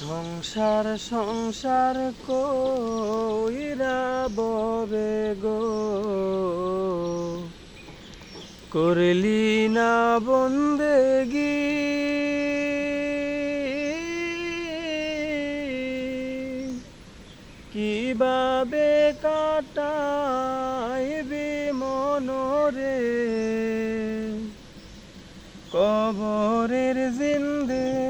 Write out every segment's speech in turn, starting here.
সংসার সংসার কইরা ববে গো? করলি না বন্দেগি? কীভাবে কাটাইবি মনরে? কবরের জিন্দেগি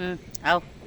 嗯好。